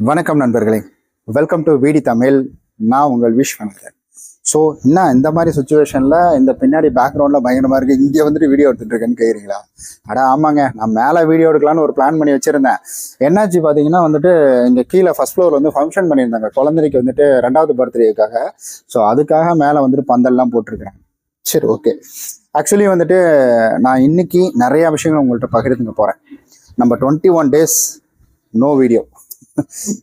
வணக்கம் நண்பர்களே. Welcome to VD Tamil. நான் உங்கள் விஸ்வநாதன். ஸோ என்ன இந்த மாதிரி சுச்சுவேஷனில் இந்த பின்னாடி பேக்ரவுண்டில் பயங்கரமாக இருக்குது இங்கே வந்துட்டு வீடியோ எடுத்துட்டு இருக்கேன்னு கேட்குறீங்களா அட ஆமாங்க. நான் மேலே வீடியோ எடுக்கலான்னு ஒரு பிளான் பண்ணி வச்சுருந்தேன். என்னாச்சு பார்த்தீங்கன்னா வந்துட்டு இங்கே கீழே ஃபர்ஸ்ட் ஃப்ளோர் வந்து ஃபங்க்ஷன் பண்ணியிருந்தாங்க. குழந்தைக்கு வந்துட்டு ரெண்டாவது பர்த்டேக்காக ஸோ அதுக்காக மேலே வந்துட்டு பந்தல்லாம் போட்டிருக்கிறேன். சரி ஓகே ஆக்சுவலி வந்துட்டு நான் இன்னைக்கு நிறையா விஷயங்கள் உங்கள்கிட்ட பகிர்ந்துங்க போகிறேன் நம்ம twenty one days no video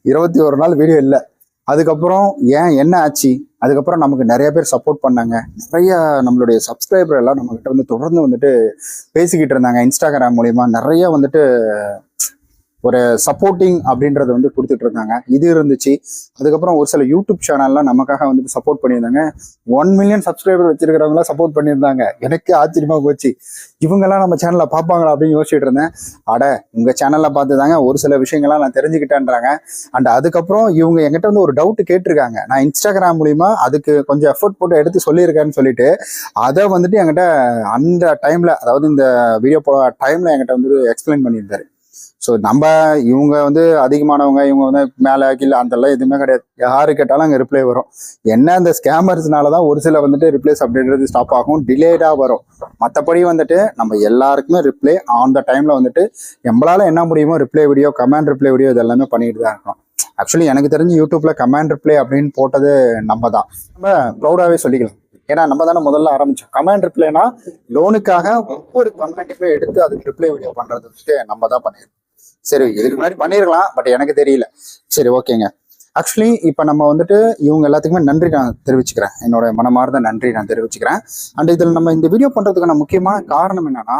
இருபத்தி ஒரு நாள் வீடியோ இல்லை. அதுக்கப்புறம் ஏன் என்ன ஆச்சு? அதுக்கப்புறம் நமக்கு நிறைய பேர் சப்போர்ட் பண்ணாங்க. நிறைய நம்மளுடைய சப்ஸ்கிரைபர் எல்லாம் நம்ம வந்து தொடர்ந்து வந்துட்டு பேசிக்கிட்டு இருந்தாங்க. இன்ஸ்டாகிராம் மூலியமா நிறைய வந்துட்டு ஒரு சப்போர்ட்டிங் அப்படின்றத வந்து கொடுத்துட்டு இருக்காங்க இது இருந்துச்சு. அதுக்கப்புறம் ஒரு சில யூடியூப் சேனல்லாம் நமக்காக வந்துட்டு சப்போர்ட் பண்ணியிருந்தாங்க. ஒன் மில்லியன் சப்ஸ்கிரைபர் வச்சிருக்கிறவங்களாம் சப்போர்ட் பண்ணியிருந்தாங்க. எனக்கு ஆச்சரியமா போச்சு. இவங்கெல்லாம் நம்ம சேனல்ல பார்ப்பாங்களா அப்படின்னு யோசிச்சுட்டு இருந்தேன். அட உங்க சேனல்ல பார்த்து தாங்க ஒரு சில விஷயங்கள்லாம் நான் தெரிஞ்சுக்கிட்டேன்றாங்க. அண்ட் அதுக்கப்புறம் இவங்க எங்கிட்ட வந்து ஒரு டவுட் கேட்டிருக்காங்க. நான் இன்ஸ்டாகிராம் மூலியமா அதுக்கு கொஞ்சம் எஃபர்ட் போட்டு எடுத்து சொல்லியிருக்கேன்னு சொல்லிட்டு அதை வந்துட்டு என்கிட்ட அந்த டைம்ல அதாவது இந்த வீடியோ போட டைம்ல என்கிட்ட வந்து எக்ஸ்பிளைன் பண்ணியிருந்தாரு. ஸோ நம்ம இவங்க வந்து அதிகமானவங்க இவங்க வந்து மேலே கீழே அதெல்லாம் எதுவுமே கிடையாது. யாரு கேட்டாலும் அங்கே ரிப்ளை வரும். என்ன அந்த ஸ்கேமர்ஸ்னால தான் ஒரு சில வந்துட்டு ரிப்ளைஸ் அப்படின்றது ஸ்டாப் ஆகும் டிலேடாக வரும். மற்றபடி வந்துட்டு நம்ம எல்லாருக்குமே ரிப்ளை ஆன் த டைமில் வந்துட்டு நம்மளால என்ன முடியுமோ reply video comment reply video இது எல்லாமே பண்ணிட்டு தான் இருக்கோம் ஆக்சுவலி எனக்கு தெரிஞ்சு யூடியூப்ல கமெண்ட் ரிப்ளை அப்படின்னு போட்டது நம்ம தான். நம்ம ப்ரௌடாகவே சொல்லிக்கலாம். ஏன்னா நம்ம தானே முதல்ல ஆரம்பிச்சோம். கமெண்ட் ரிப்ளைனா லோனுக்காக ஒவ்வொரு கமெண்ட்டுமே எடுத்து அதுக்கு ரிப்ளை வீடியோ பண்றது வந்துட்டு நம்ம தான் பண்ணிருக்கோம். சரி இதுக்கு முன்னாடி பண்ணிருக்கலாம் பட் எனக்கு தெரியல. சரி ஓகேங்க. ஆக்சுவலி இப்போ நம்ம வந்துட்டு இவங்க எல்லாத்துக்குமே நன்றி நான் தெரிவிச்சுக்கிறேன். என்னோட மனமார்ந்த நன்றி நான் தெரிவிச்சுக்கிறேன். அண்ட் இதில் நம்ம இந்த வீடியோ பண்ணுறதுக்கான முக்கியமான காரணம் என்னன்னா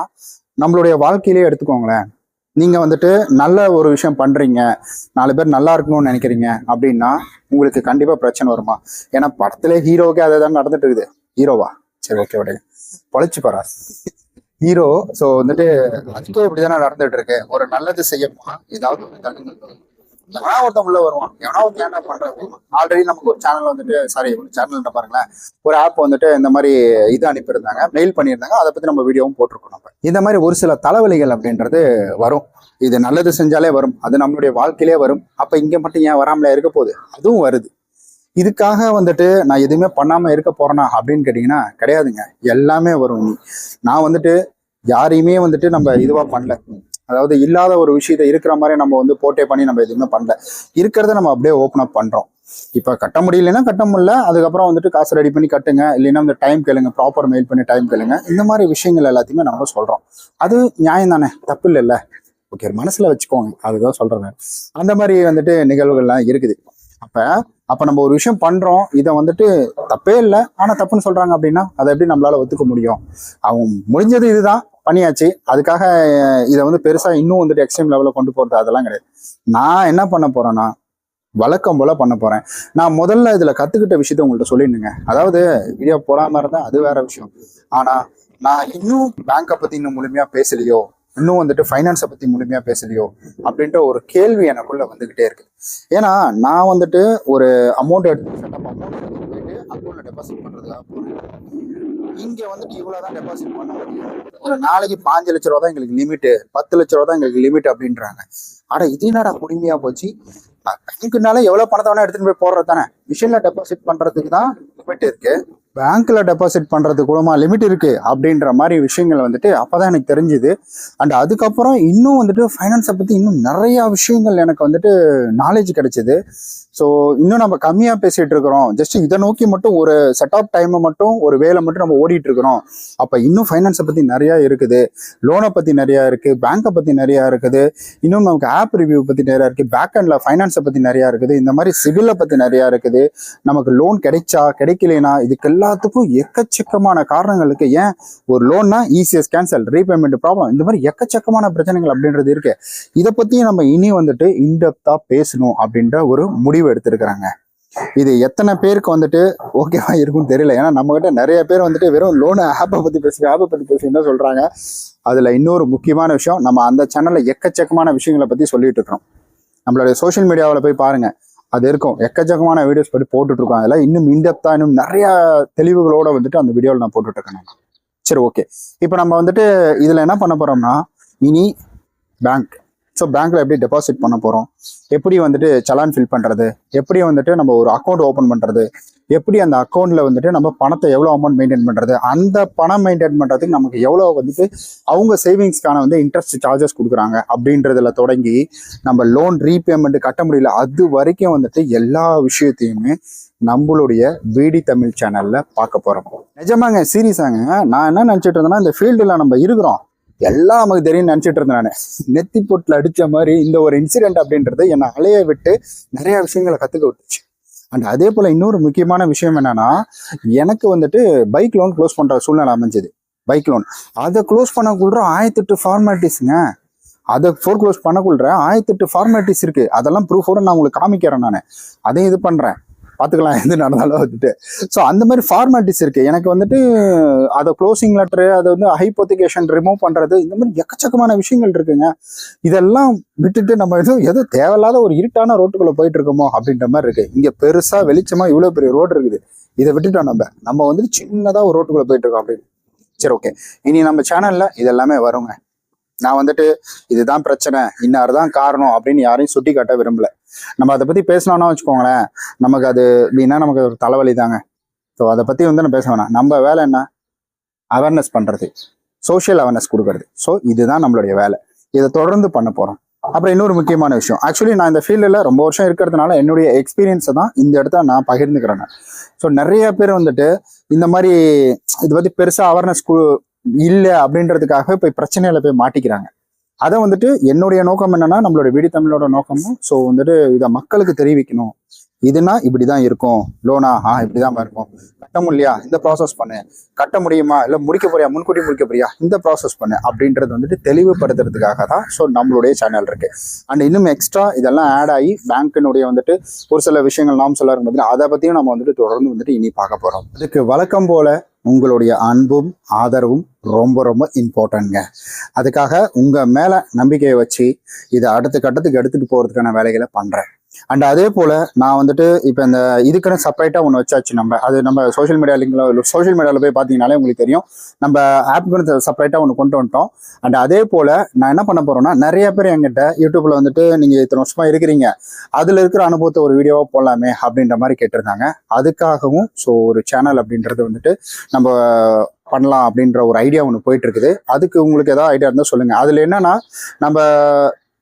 நம்மளுடைய வாழ்க்கையிலே எடுத்துக்கோங்களேன். நீங்கள் வந்துட்டு நல்ல ஒரு விஷயம் பண்ணுறீங்க நாலு பேர் நல்லா இருக்கணும்னு நினைக்கிறீங்க அப்படின்னா உங்களுக்கு கண்டிப்பாக பிரச்சனை வருமா? ஏன்னா படத்துல ஹீரோவுக்கே அதை தான் நடந்துட்டு இருக்குது. ஹீரோவா? சரி ஓகே விடுங்க. பொழைச்சு போறா. ஹீரோ ஸோ வந்துட்டு அதுக்கே இப்படிதானே நடந்துட்டு இருக்கு ஒரு நல்லது செய்யணுமா? ஏதாவது எவனா ஒருத்தன் உள்ள வருவான். எவனா ஒருத்தன் என்ன பண்றது ஆல்ரெடி நமக்கு ஒரு சேனல் வந்துட்டு சாரி ஒரு சேனல் பாருங்களேன். ஒரு ஆப் வந்துட்டு இந்த மாதிரி இது அனுப்பியிருந்தாங்க. மெயில் பண்ணியிருந்தாங்க. அதை பத்தி நம்ம வீடியோவும் போட்டிருக்கோம் நம்ம. இந்த மாதிரி ஒரு சில தலைவலிகள் அப்படின்றது வரும். இது நல்லது செஞ்சாலே வரும். அது நம்மளுடைய வாழ்க்கையிலே வரும். அப்ப இங்க மட்டும் ஏன் வராமலே இருக்க போகுது? அதுவும் வருது. இதுக்காக வந்துட்டு நான் எதுவுமே பண்ணாம இருக்க போறேனா அப்படின்னு கேட்டீங்கன்னா கிடையாதுங்க. எல்லாமே வரும் நீ நான் வந்துட்டு யாரையுமே வந்துட்டு நம்ம இதுவா பண்ணல. அதாவது இல்லாத ஒரு விஷயத்த இருக்கிற மாதிரி நம்ம வந்து போட்டே பண்ணி நம்ம எதுவுமே பண்ணல. இருக்கிறத நம்ம அப்படியே ஓப்பன் அப் பண்றோம். இப்ப கட்ட முடியலன்னா கட்ட முடியல. அதுக்கப்புறம் வந்துட்டு காசு ரெடி பண்ணி கட்டுங்க. இல்லைன்னா இந்த டைம் கேளுங்க. ப்ராப்பர் மெயில் பண்ணி டைம் கேளுங்க. இந்த மாதிரி விஷயங்கள் எல்லாத்தையுமே நம்ம சொல்றோம். அது நியாயம் தானே? தப்பு இல்லைல்ல. ஓகே மனசுல வச்சுக்கோங்க. அதுதான் சொல்றேன் அந்த மாதிரி வந்துட்டு நிகழ்வுகள்லாம் இருக்குது. அப்ப அப்ப நம்ம ஒரு விஷயம் பண்றோம் இதை வந்துட்டு தப்பே இல்லை ஆனா தப்புன்னு சொல்றாங்க அப்படின்னா அதை எப்படி நம்மளால ஒத்துக்க முடியும்? அவங்க முடிஞ்சது இதுதான் பண்ணியாச்சு. அதுக்காக இதை வந்து பெருசா இன்னும் வந்துட்டு எக்ஸ்ட்ரீம் லெவலில் கொண்டு போறது அதெல்லாம் கிடையாது. நான் என்ன பண்ண போறேன்னா வழக்கம் போல பண்ண போறேன். நான் முதல்ல இதுல கத்துக்கிட்ட விஷயத்த உங்கள்கிட்ட சொல்லிடுங்க அதாவது வீடியோ போடாம இருந்தா அது வேற விஷயம். ஆனா நான் இன்னும் பேங்கை பத்தி இன்னும் முழுமையா பேசலையோ இன்னும் வந்துட்டு ஃபைனான்ஸை பற்றி முழுமையாக பேசலையோ அப்படின்ற ஒரு கேள்வி எனக்குள்ள வந்துகிட்டே இருக்கு. ஏன்னா நான் வந்துட்டு ஒரு அமௌண்ட் எடுத்து செட்டப் அமௌண்ட் எடுத்து போயிட்டு அக்கௌண்ட்ல டெபாசிட் பண்ணுறதுக்காக போகிறேன் இங்க வந்துட்டு இவ்வளவுதான் டெபாசிட் பண்ண முடியும். ஒரு நாளைக்கு பாஞ்சு லட்ச ரூபா தான் எங்களுக்கு லிமிட் பத்து லட்ச ரூபா தான் எங்களுக்கு லிமிட் அப்படின்றாங்க. ஆனா இது என்னடா கொடுமையா போச்சு? பேங்க்குனால எவ்வளவு பணத்தை வேணா எடுத்துட்டு போய் போடுறது தானே. மிஷின்ல டெபாசிட் பண்றதுக்கு தான் லிமிட் இருக்கு. பேங்க்கில் டெபாசிட் பண்ணுறது கூடமா லிமிட் இருக்குது அப்படின்ற மாதிரி விஷயங்கள் வந்துட்டு அப்பதான் எனக்கு தெரிஞ்சுது. அண்ட் அதுக்கப்புறம் இன்னும் வந்துட்டு ஃபைனான்ஸை பற்றி இன்னும் நிறையா விஷயங்கள் எனக்கு வந்துட்டு நாலேஜ் கிடைச்சிது. ஸோ இன்னும் நம்ம கம்மியாக பேசிகிட்டு இருக்கிறோம். ஜஸ்ட் இதை நோக்கி மட்டும் ஒரு செட் ஆஃப் டைமை மட்டும் ஒரு வேலை மட்டும் நம்ம ஓடிட்டு இருக்கிறோம். அப்போ இன்னும் ஃபைனான்ஸை பற்றி நிறையா இருக்குது. லோனை பற்றி நிறையா இருக்குது பேங்க்கை பற்றி நிறையா இருக்குது. இன்னும் நமக்கு ஆப் ரிவ்யூ பற்றி நிறையா இருக்குது பேக் அண்டில் ஃபைனான்ஸை பற்றி நிறையா இருக்குது. இந்த மாதிரி சிவிலை பற்றி நிறையா இருக்குது. நமக்கு லோன் கிடைச்சா கிடைக்கலனா இதுக்கெல்லாம் எல்லாத்துக்கும் எக்கச்சக்கமான காரணங்களுக்கு ஏன் ஒரு லோன்னா ஈஸியஸ் கேன்சல் ரீபேமெண்ட் ப்ராப்ளம் இந்த மாதிரி எக்கச்சக்கமான பிரச்சனைகள் அப்படின்றது இருக்கு. இதை பத்தியும் நம்ம இனி வந்துட்டு இன்டெப்தா பேசணும் அப்படின்ற ஒரு முடிவு எடுத்திருக்கிறாங்க. இது எத்தனை பேருக்கு வந்துட்டு ஓகேவா இருக்கும்னு தெரியல. ஏன்னா நம்ம கிட்ட நிறைய பேர் வந்துட்டு வெறும் லோன் ஆப்பை பத்தி பேசுங்க ஆப்பை பத்தி பேசுங்க தான் சொல்றாங்க? அதுல இன்னொரு முக்கியமான விஷயம் நம்ம அந்த சேனல்ல எக்கச்சக்கமான விஷயங்களை பத்தி சொல்லிட்டு இருக்கிறோம். நம்மளுடைய சோஷியல் மீடியாவில் போய் பாருங்க. அது இருக்கும். எக்கச்சக்கமான வீடியோஸ் பற்றி போட்டுட்டு இருக்கோம் அதில் இன்னும் இன்டெப்தா இன்னும் நிறைய தெளிவுகளோட வந்துட்டு அந்த வீடியோவில் நான் போட்டுட்டு இருக்கேன் சரி ஓகே இப்போ நம்ம வந்துட்டு இதில் என்ன பண்ண போறோம்னா இனி பேங்க் ஸோ பேங்க்ல எப்படி டெபாசிட் பண்ண போறோம்? எப்படி வந்துட்டு சலான் ஃபில் பண்றது? எப்படி வந்துட்டு நம்ம ஒரு அக்கௌண்ட் ஓப்பன் பண்றது? எப்படி அந்த அக்கௌண்ட்ல வந்துட்டு நம்ம பணத்தை எவ்வளோ அமௌண்ட் மெயின்டைன் பண்றது? அந்த பணம் மெயின்டைன் பண்றதுக்கு நமக்கு எவ்வளோ வந்துட்டு அவங்க சேவிங்ஸ்க்கான வந்து இன்ட்ரெஸ்ட் சார்ஜஸ் கொடுக்குறாங்க அப்படின்றதுல தொடங்கி நம்ம லோன் ரீபேமெண்ட் கட்ட முடியல. அது வரைக்கும் வந்துட்டு எல்லா விஷயத்தையுமே நம்மளுடைய பிடி தமிழ் சேனல்ல பார்க்க போறோம். நிஜமாங்க சீரியஸாங்க. நான் என்ன நினைச்சிட்டு இருந்தேன்னா இந்த ஃபீல்டுல நம்ம இருக்கிறோம். எல்லாம் நமக்கு தெரியும் நினைச்சிட்டு இருந்தேன் நான். நெத்தி பொட்டில் அடித்த மாதிரி இந்த ஒரு இன்சிடென்ட் அப்படின்றது என்னை அலைய விட்டு நிறைய விஷயங்களை கற்றுக்க விட்டுச்சு. அண்ட் அதே போல் இன்னொரு முக்கியமான விஷயம் என்னன்னா எனக்கு வந்துட்டு பைக் லோன் க்ளோஸ் பண்ணுற சூழ்நிலை அமைஞ்சது. பைக் லோன் அதை க்ளோஸ் பண்ணக்குள்ள ஆயிரத்தெட்டு ஃபார்மாலிட்டிஸ்ங்க அதை ஃபோர் க்ளோஸ் பண்ணக்குள்ள ஆயிரத்தெட்டு ஃபார்மாலிட்டிஸ் இருக்குது அதெல்லாம் ப்ரூஃபோட நான் உங்களுக்கு காமிக்கிறேன் நான். அதையும் இது பண்ணுறேன் பார்த்துக்கலாம் எது நடந்தாலும் வந்துட்டு. ஸோ அந்த மாதிரி ஃபார்மாலிட்டிஸ் இருக்குது எனக்கு வந்துட்டு அதை க்ளோசிங் லெட்டரு அதை வந்து ஹைப்போத்திகேஷன் ரிமூவ் பண்ணுறது இந்த மாதிரி எக்கச்சக்கமான விஷயங்கள் இருக்குங்க. இதெல்லாம் விட்டுட்டு நம்ம எதுவும் எதுவும் தேவையில்லாத ஒரு இருட்டான ரோட்டுக்குள்ளே போயிட்டு இருக்கோமோ அப்படின்ற மாதிரி இருக்குது இங்கே பெருசாக வெளிச்சமாக இவ்வளோ பெரிய ரோடு இருக்குது. இதை விட்டுட்டோம் நம்ம. நம்ம வந்துட்டு சின்னதாக ஒரு ரோட்டுக்குள்ளே போயிட்டு இருக்கோம் அப்படின்னு. சரி ஓகே இனி நம்ம சேனலில் இதெல்லாமே வருங்க. நான் வந்துட்டு இதுதான் பிரச்சனை. இன்னார் தான் காரணம் அப்படின்னு யாரையும் சுட்டி காட்ட விரும்பல. நம்ம அதை பத்தி பேசலாம்னா வச்சுக்கோங்களேன். நமக்கு அது அப்படின்னா நமக்கு ஒரு தலைவலி தாங்க. ஸோ அதை பத்தி வந்து நான் பேச வேணாம். நம்ம வேலை என்ன? அவேர்னஸ் பண்றது. சோஷியல் அவேர்னஸ் கொடுக்கறது. ஸோ இதுதான் நம்மளுடைய வேலை. இதை தொடர்ந்து பண்ண போறோம். அப்புறம் இன்னொரு முக்கியமான விஷயம். ஆக்சுவலி நான் இந்த ஃபீல்டில் ரொம்ப வருஷம் இருக்கிறதுனால என்னுடைய எக்ஸ்பீரியன்ஸை தான் இந்த இடத்த நான் பகிர்ந்துக்கிறேன் ஸோ நிறைய பேர் வந்துட்டு இந்த மாதிரி இதை பத்தி பெருசாக அவேர்னஸ் இல்லை அப்படின்றதுக்காக போய் பிரச்சனையில போய் மாட்டிக்கிறாங்க. அதை வந்துட்டு என்னுடைய நோக்கம் என்னன்னா நம்மளோட விடி தமிழோட நோக்கமும் ஸோ வந்துட்டு இதை மக்களுக்கு தெரிவிக்கணும். இதுனா இப்படிதான் இருக்கும். லோனா ஆ இப்படிதான் இருக்கும். கட்ட முடியலையா? இந்த ப்ராசஸ் பண்ணு. கட்ட முடியுமா? இல்லை முடிக்க போறியா? முன்கூட்டி முடிக்க போறியா? இந்த ப்ராசஸ் பண்ணு. அப்படின்றது வந்துட்டு தெளிவுபடுத்துறதுக்காக தான் ஸோ நம்மளுடைய சேனல் இருக்கு. அண்ட் இன்னும் எக்ஸ்ட்ரா இதெல்லாம் ஆட் ஆகி பேங்க்கினுடைய வந்துட்டு ஒரு சில விஷயங்கள் நாம் சொல்ல பார்த்தீங்கன்னா அதை பத்தியும் நம்ம வந்துட்டு தொடர்ந்து வந்துட்டு இனி பார்க்க போறோம். அதுக்கு வழக்கம் போல உங்களுடைய அன்பும் ஆதரவும் ரொம்ப ரொம்ப இம்பார்ட்டன்ட்ங்க அதுக்காக உங்கள் மேலே நம்பிக்கையை வச்சு இதை அடுத்த கட்டத்துக்கு எடுத்துகிட்டு போகிறதுக்கான வேலைகளை பண்ணுறேன் அண்ட் அதே போல் நான் வந்துட்டு இப்போ இந்த இதுக்குன்னு செப்பரேட்டாக ஒன்று வச்சாச்சு நம்ம. அது நம்ம சோஷியல் மீடியா லிங்கில் சோஷியல் மீடியாவில் போய் பார்த்தீங்கனாலே உங்களுக்கு தெரியும். நம்ம ஆப்புக்குன்னு செப்பரேட்டாக ஒன்று கொண்டு வந்துட்டோம். அண்ட் அதே போல் நான் என்ன பண்ண போகிறேன்னா நிறைய பேர் என்கிட்ட யூடியூப்பில் வந்துட்டு நீங்கள் இத்தனை வருஷமா இருக்கிறீங்க. அதில் இருக்கிற அனுபவத்தை ஒரு வீடியோவாக போடலாமே அப்படின்ற மாதிரி கேட்டிருந்தாங்க. அதுக்காகவும் ஸோ ஒரு சேனல் அப்படின்றது வந்துட்டு நம்ம பண்ணலாம் அப்படின்ற ஒரு ஐடியா ஒன்று போயிட்டு இருக்குது. அதுக்கு உங்களுக்கு ஏதாவது ஐடியா இருந்தால் சொல்லுங்கள் அதில் என்னன்னா நம்ம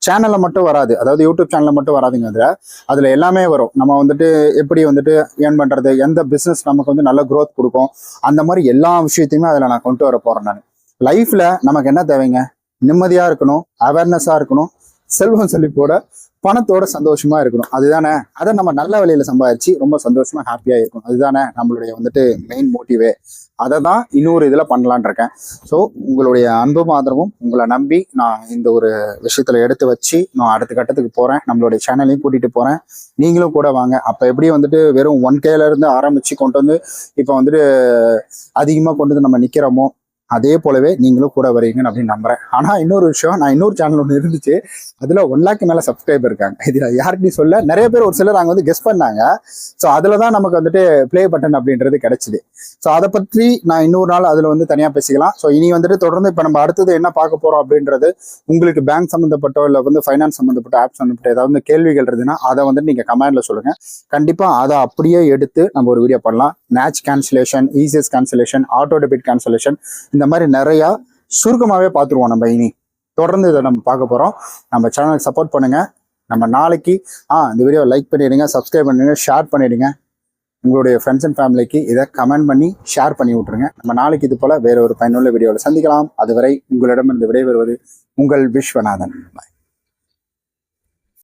சேனலில் மட்டும் வராது. அதாவது யூடியூப் சேனலில் மட்டும் வராதுங்க அதில் அதில் எல்லாமே வரும். நம்ம வந்துட்டு எப்படி வந்துட்டு ஏர்ன் பண்ணுறது எந்த பிஸ்னஸ் நமக்கு வந்து நல்ல க்ரோத் கொடுக்கும் அந்த மாதிரி எல்லா விஷயத்தையுமே அதில் நான் கொண்டு வர போகிறேன் நான். லைஃப்பில் நமக்கு என்ன தேவைங்க? நிம்மதியாக இருக்கணும் அவேர்னஸாக இருக்கணும் செல்வம் செழிப்போட பணத்தோட சந்தோஷமா இருக்கணும். அதுதானே? அதை நம்ம நல்ல வழியில சம்பாதிச்சு ரொம்ப சந்தோஷமா ஹாப்பியா இருக்கும் அதுதானே நம்மளுடைய வந்துட்டு மெயின் மோட்டிவே அதை தான் இன்னொரு இதில் பண்ணலான் இருக்கேன். ஸோ உங்களுடைய அன்பும் ஆதரவும் உங்களை நம்பி நான் இந்த ஒரு விஷயத்தில் எடுத்து வச்சு நான் அடுத்த கட்டத்துக்கு போகிறேன் நம்மளுடைய சேனலையும் கூட்டிகிட்டு போகிறேன் நீங்களும் கூட வாங்க. அப்போ எப்படி வந்துட்டு வெறும் ஒன் கேலேருந்து ஆரம்பித்து கொண்டு வந்து இப்போ வந்துட்டு அதிகமாக கொண்டு வந்து நம்ம நிற்கிறோமோ அதே போலவே நீங்களும் கூட வரீங்கன்னு அப்படின்னு நம்புறேன். ஆனா இன்னொரு விஷயம் நான் இன்னொரு சேனல் ஒன்று இருந்துச்சு. அதுல ஒன் லேக் மேல சப்ஸ்கிரைபர் இருக்காங்க. இதில் யார்கிட்டையும் சொல்ல நிறைய பேர் ஒரு சிலர் அங்க வந்து கெஸ் பண்ணாங்க. ஸோ அதில் தான் நமக்கு வந்துட்டு ப்ளே பட்டன் அப்படின்றது கிடைச்சிது. ஸோ அதை பற்றி நான் இன்னொரு நாள் அதில் வந்து தனியாக பேசிக்கலாம். ஸோ இனி வந்துட்டு தொடர்ந்து இப்போ நம்ம அடுத்தது என்ன பார்க்க போகிறோம் அப்படின்றது உங்களுக்கு பேங்க் சம்மந்தப்பட்டோ இல்லை வந்து ஃபைனான்ஸ் சம்மந்தப்பட்ட ஆப் சம்மந்தப்பட்ட ஏதாவது கேள்விகள் இருந்ததுன்னா அதை வந்து நீங்கள் கமெண்ட்ல சொல்லுங்க. கண்டிப்பாக அதை அப்படியே எடுத்து நம்ம ஒரு வீடியோ பண்ணலாம். NACH cancellation ECS cancellation auto debit cancellation இந்த மாதிரி நிறையா சுருக்கமாகவே பார்த்துருவோம் நம்ம இனி. தொடர்ந்து இதை நம்ம பார்க்க போகிறோம் நம்ம சேனலுக்கு சப்போர்ட் பண்ணுங்கள் நம்ம நாளைக்கு ஆ இந்த வீடியோ லைக் பண்ணிடுங்க சப்ஸ்கிரைப் பண்ணிடுங்க ஷேர் பண்ணிடுங்க. உங்களுடைய ஃப்ரெண்ட்ஸ் அண்ட் ஃபேமிலிக்கு இதை கமெண்ட் பண்ணி ஷேர் பண்ணி விட்ருங்க நம்ம நாளைக்கு இது போல் வேற ஒரு பயனுள்ள வீடியோவில் சந்திக்கலாம். அதுவரை உங்களிடமிருந்து விடைபெறுவது உங்கள் விஸ்வநாதன். பாய்